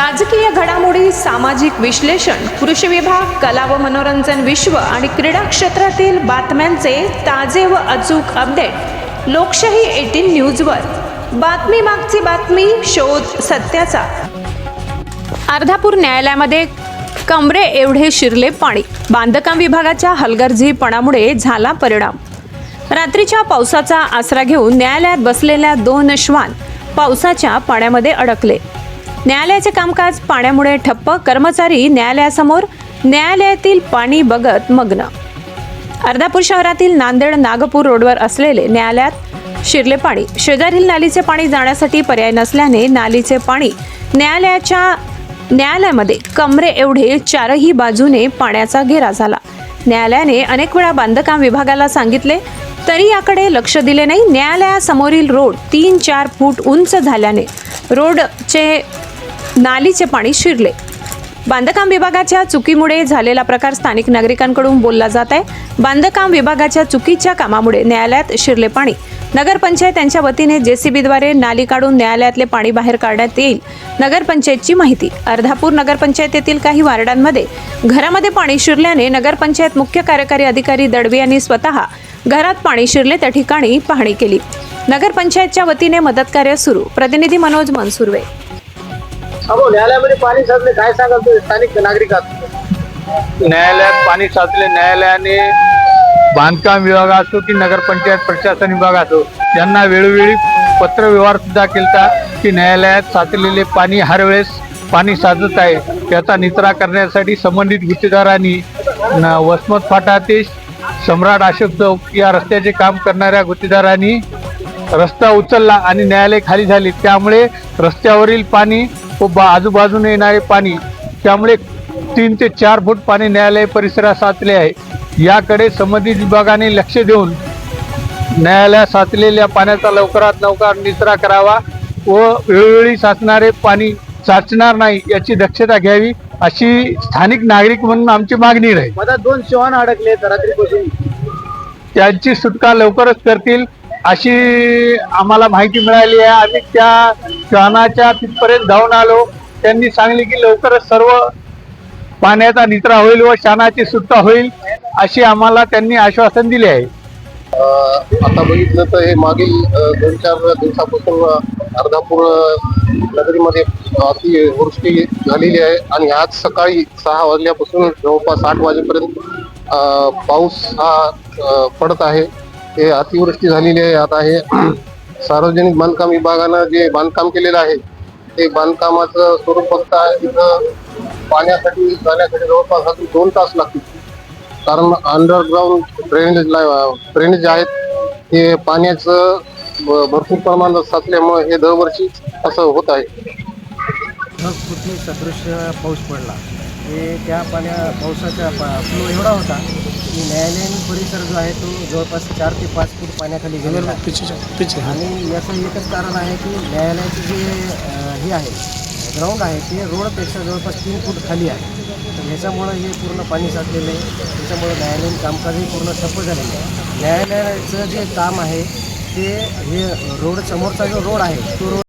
राजकीय घडामोडी सामाजिक विश्लेषण कृषी विभाग कला व मनोरंजन विश्व आणि क्रीडा क्षेत्रातील बातम्यांचे ताजे व अचूक अपडेट लोकशाही एटीन न्यूजवर. बातमी मागची बातमी शोध सत्याचा. अर्धापूर न्यायालयामध्ये कमरे एवढे शिरले पाणी. बांधकाम विभागाच्या हलगर्जीपणामुळे झाला परिणाम. रात्रीच्या पावसाचा आसरा घेऊन न्यायालयात बसलेल्या दोन श्वान पावसाच्या पाण्यामध्ये अडकले. न्यायालयाचे कामकाज पाण्यामुळे ठप्प. कर्मचारी न्यायालयासमोर न्यायालयातील पाणी बघत मग्न. अर्धापूर शहरातील नांदेड नागपूर रोडवर असलेले न्यायालयात शिरले पाणी. शेजारील नालीचे पाणी जाण्यासाठी पर्याय नसल्याने नालीचे पाणी न्यायालयाच्या न्यायालयामध्ये कमरे एवढे चारही बाजूने पाण्याचा घेरा झाला. न्यायालयाने अनेक वेळा बांधकाम विभागाला सांगितले तरी याकडे लक्ष दिले नाही. न्यायालयासमोरील रोड तीन चार फूट उंच झाल्याने रोडचे नालीचे पाणी शिरले. बांधकाम विभागाच्या चुकीमुळे झालेला प्रकार स्थानिक नागरिकांकडून बोलला जात आहे. बांधकाम विभागाच्या चुकीच्या कामामुळे न्यायालयात शिरले पाणी. नगरपंचायत यांच्या वतीने जेसीबीद्वारे नाली काढून न्यायालयातले पाणी बाहेर काढण्यात येईल नगरपंचायतची माहिती. अर्धापूर नगरपंचायतीतील काही वार्डांमध्ये घरामध्ये पाणी शिरल्याने नगरपंचायत मुख्य कार्यकारी अधिकारी दडवी यांनी स्वतः घरात पाणी शिरले. त्या ठिकाणी पाहणी केली. नगरपंचायतच्या वतीने मदत कार्य सुरू. प्रतिनिधी मनोज मनसुर्वे. अहो न्यायालयामध्ये पाणी साचले काय सांगाल तुम्ही? स्थानिक नागरिकात न्यायालयात पाणी साचले न्यायालयाने बांधकाम विभाग असो की नगरपंचायत प्रशासन विभाग असो त्यांना वेळोवेळी पत्रव्यवहार सुद्धा केलता की न्यायालयात साचलेले पाणी हर वेळेस पाणी साचत आहे. त्याचा निचरा करण्यासाठी संबंधित गुत्तेदारांनी न- वसमत फाटा ते सम्राट अशोक चौक या रस्त्याचे काम करणाऱ्या गुत्तेदारांनी रस्ता उचलला आणि न्यायालय खाली झाले. त्यामुळे रस्त्यावरील पाणी व बा आजूबाजूने येणारे पाणी त्यामुळे तीन ते चार फूट पाणी न्यायालय परिसरात साचले आहे. याकडे संबंधित विभागाने लक्ष देऊन न्यायालयात साचलेल्या पाण्याचा लवकरात लवकर निचरा करावा व वेळोवेळी साचणारे पाणी साचणार नाही याची दक्षता घ्यावी अशी स्थानिक नागरिक म्हणून आमची मागणी राहील दोन शिवान अडकले रात्रीपासून. त्यांची सुटका लवकरच करतील. अशी आम्हाला माहिती मिळाली आहे. आम्ही त्या शहाणाच्या तिथपर्यंत धावून आलो. त्यांनी सांगले की लवकरच सर्व पाण्याचा निचरा होईल व शहाणाची सुटका होईल अशी आम्हाला त्यांनी आश्वासन दिले आहे. आता बघितलं तर हे मागील दोन चार दिवसापासून अर्धापूर नगरीमध्ये अतिवृष्टी झालेली आहे. आणि आज सकाळी सहा वाजल्यापासून जवळपास आठ वाजेपर्यंत पाऊस हा पडत आहे. हे अतिवृष्टी झालेली आहे. आता हे सार्वजनिक बांधकाम विभागानं जे बांधकाम केलेलं आहे ते बांधकामाचं स्वरूप बघता इथं पाण्यासाठी जाण्यासाठी जवळपास अजून दोन तास लागतील. कारण अंडरग्राऊंड ड्रेनेज ड्रेनेज आहेत हे पाण्याचं भरपूर प्रमाणात साचल्यामुळे हे दरवर्षी असं होत आहे. सदृश्य पाऊस पडला? हे त्या पाण्या पावसाचा एवढा होता न्यायालयीन परिसर जो आहे तो जवळपास चार ते पाच फूट पाण्याखाली गेलेला आहे. आणि याचं एकच कारण आहे की न्यायालयाचे जे हे आहे ग्राउंड आहे ते रोडपेक्षा जवळपास तीन फूट खाली आहे. तर ह्याच्यामुळं हे पूर्ण पाणी साचलेलं आहे. त्याच्यामुळं न्यायालयीन कामकाजही पूर्ण ठप्प झालेलं आहे. न्यायालयाचं जे काम आहे ते हे रोड समोरचा जो रोड आहे तो रोड